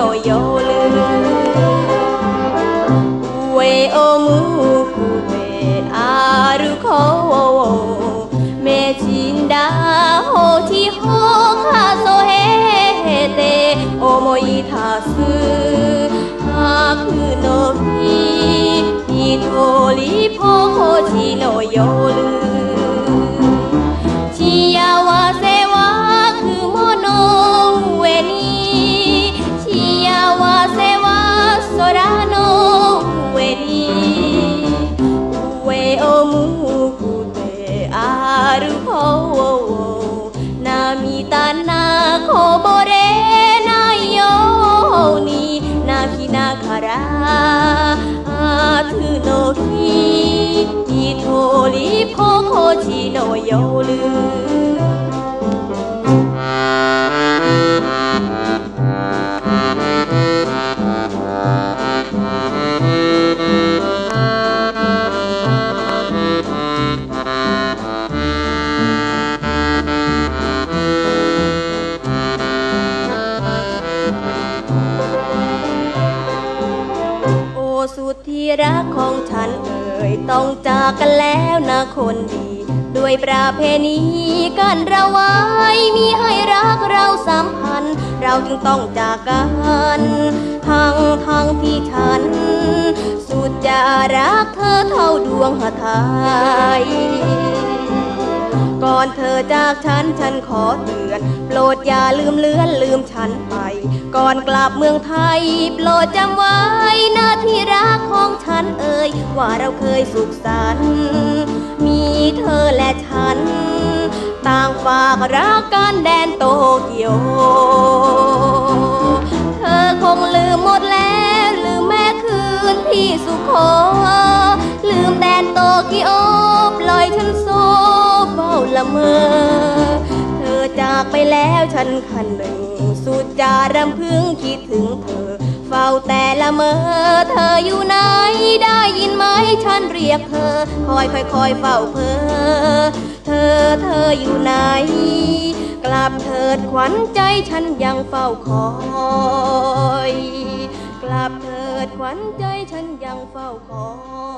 yo yo le Ue o mu kue aru ko Me jinda ho ti ho kasohete Omoi tasu haku no mi. Nitori pokoji no yoru こぼれないように泣きながら夏の日一人ぽっちの夜。 ที่รักของฉันเอ่ยต้องจากกันแล้วนะคนดี ด้วยประเพณีกันเราไว้มีให้รักเราสัมพันธ์ เราจึงต้องจากกันทั้งทั้งที่ฉัน สุดจะรักเธอเท่าดวงหไทยก่อนเธอจากฉันฉันขอเตือน โปรดอย่าลืมเลือนลืมฉันไป ก่อนกลับเมืองไทย โปรดจำไว้นาที ฉันเอ่ยว่าเราเคยสุขสันต์มีเธอและฉัน ต่างฝากรักกันแดนโตเกียว เธอคงลืมหมดแล้วลืมแม่คืนที่สุโขลืมแดนโตเกียวปล่อยฉันโซเฝ้าละเมอ เธอจากไปแล้วฉันคันหนึ่งสุดจารำพึงคิดถึงเธอ เฝ้าแต่ละเมอเธออยู่ไหนได้ยินไหมฉันเรียกเธอ คอยคอยคอยเฝ้าเพอเธอเธออยู่ไหน กลับเถิดขวัญใจฉันยังเฝ้าคอย กลับเถิดขวัญใจฉันยังเฝ้าคอย